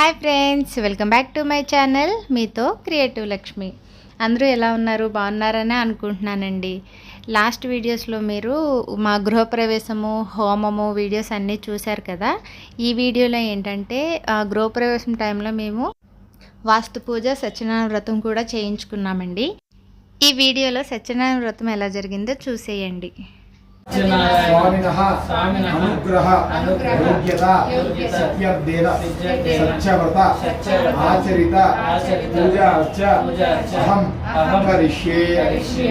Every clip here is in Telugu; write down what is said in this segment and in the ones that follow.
Hi friends welcome back to my channel. మీతో క్రియేటివ్ లక్ష్మి. అందరూ ఎలా ఉన్నారు? బాగున్నారనే అనుకుంటున్నానండి. లాస్ట్ వీడియోస్లో మీరు మా గృహప్రవేశము హోమము వీడియోస్ అన్నీ చూశారు కదా? ఈ వీడియోలో ఏంటంటే ఆ, గృహప్రవేశం టైంలో మేము వాస్తు పూజ సత్యనారాయణ వ్రతం కూడా చేయించుకున్నామండి. ఈ వీడియోలో సత్యనారాయణ వ్రతం ఎలా జరిగిందో చూసేయండి. స్వామినః స్వామినః అనుగ్రహ అనుగ్రహ యోగ్యత యోగ్యత సత్యర్థేన సత్యర్థేన సత్యవ్రత సత్యవ్రత ఆచరిత ఆచరిత పూజా అర్చ పూజా అర్చ అహం అహం కరిష్యే కరిష్యే.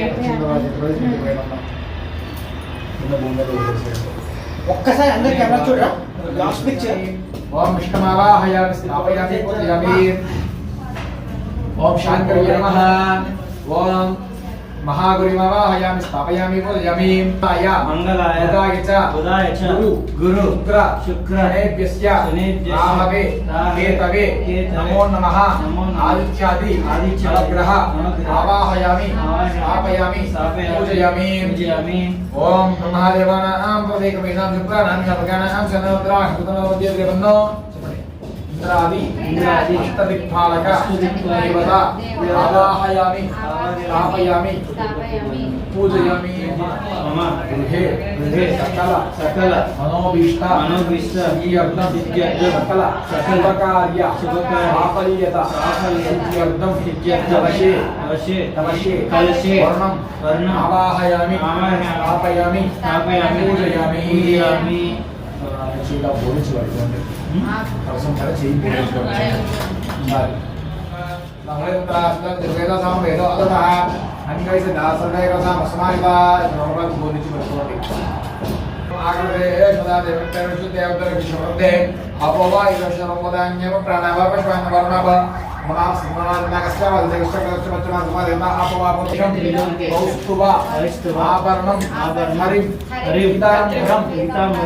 ఒక్కసారి అందరు కెమెరా చూడరా లాస్ట్ పిక్చర్ ఓం విష్ణుమావాహయామి స్థాపయామి పూజయామి ఓం శాంకర్య నమః ఓం మహాగురిమావాహయామి స్థాపయామి పూజయామి ఆయ మంగళాయ. బుధాయ చ. బుధాయ చ. గురు. గురు. శుక్ర. శుక్ర. శనేభ్యస్య. శనేభ్యస్య. రాహవే. రాహవే. కేతవే. కేతవే. నమో నమః. నమో నమః. ఆదిత్యాది. ఆదిత్యాది. నవగ్రహ. నవగ్రహ. ఆవాహయామి. ఆవాహయామి. ఇంద్రాది ఇంద్రాది అష్టదిక్పాలక అష్టదిక్పాలక దేవత ఆవాహయామి స్థాపయామి పూజయామి మమ గృహే గృహే సకల సకల మనోభీష్ట మనోభీష్ట సిద్ధ్యర్థం సిద్ధ్యర్థం సకల సకల శుభకార్య శుభకార్య సాఫల్యత సాఫల్యత సిద్ధ్యర్థం సిద్ధ్యర్థం కలశే కలశే కలశే కలశే వర్ణం వర్ణం ఆవాహయామి ఆవాహయామి స్థాపయామి స్థాపయామి పూజయామి పూజయామి చేత బోధించి పడుకోండి కలసం పడ చేయి బోధించి పడుకోండి మరి అంగైసి దాసర్గై రసం అస్మాయిగా నోర్వల్ బోధించి పడుకోండి ఆగ్రహే సదా దేవతేషు దేవతర విశ్వదే అపోవా ఇదశరమోదాన్యమ ప్రాణవ పశ్వాన వర్ణవ మనా ఆభరణం హరిం హరిం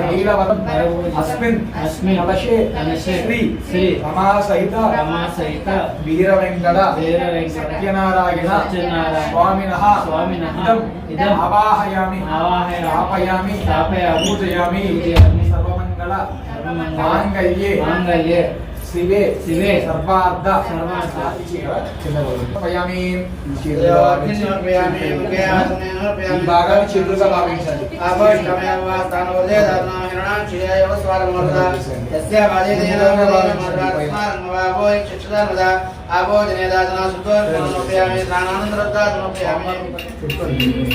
నీలవరం అస్మిన్ అస్మిన్ కలశే కలశే శ్రీ శ్రీ రమా సహిత రమా సహిత వీర వెంకట వీర వెంకట సత్యనారాయణ సత్యనారాయణ స్వామినః స్వామినః ఇదం ఇదం ఆవాహయామి ఆవాహయామి స్థాపయామి స్థాపయామి పూజయామి పూజయామి సర్వమంగళ సర్వమంగళ మాంగళ్యే మాంగళ్యే శివే శివే సర్వార్థ సర్వార్థ స్థాపయామి ఈ ఈ భాగాన్ని చేతులుగా భావించండి.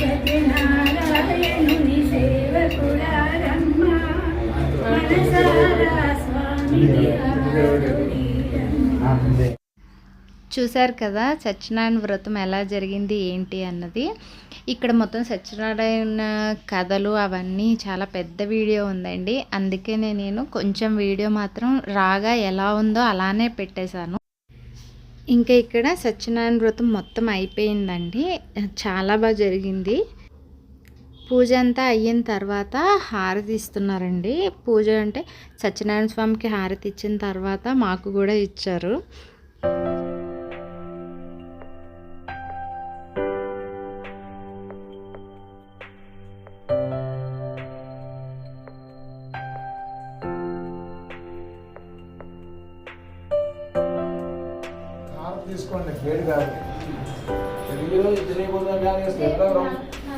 సత్యనారాయణుని సేవకుడారమ్మ మనసారా ఆరాధించమ్మ. చూశారు కదా సత్యనారాయణ వ్రతం ఎలా జరిగింది ఏంటి అన్నది. ఇక్కడ మొత్తం సత్యనారాయణ కథలు అవన్నీ చాలా పెద్ద వీడియో ఉందండి. అందుకనే నేను కొంచెం వీడియో మాత్రం రాగా ఎలా ఉందో అలానే పెట్టేశాను. ఇంకా ఇక్కడ సత్యనారాయణ వ్రతం మొత్తం అయిపోయిందండి. చాలా బాగా జరిగింది. పూజ అంతా అయిన తర్వాత హారతి ఇస్తున్నారండి. పూజ అంటే సత్యనారాయణ స్వామికి హారతి ఇచ్చిన తర్వాత మాకు కూడా ఇచ్చారు. తీసుకోండి వేడి కాదు తెలుగులో తెలియకుండా కానీ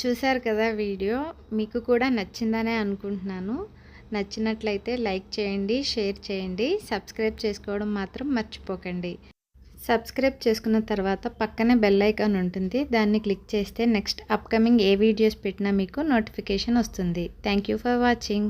చూశారు కదా వీడియో మీకు కూడా నచ్చిందనే అనుకుంటున్నాను. నచ్చినట్లయితే లైక్ చేయండి షేర్ చేయండి సబ్స్క్రైబ్ చేసుకోవడం మాత్రం మర్చిపోకండి. సబ్స్క్రైబ్ చేసుకున్న తర్వాత పక్కనే బెల్ ఐకాన్ ఉంటుంది దాన్ని క్లిక్ చేస్తే నెక్స్ట్ అప్కమింగ్ ఏ వీడియోస్ పెట్టినా మీకు నోటిఫికేషన్ వస్తుంది. Thank you for watching.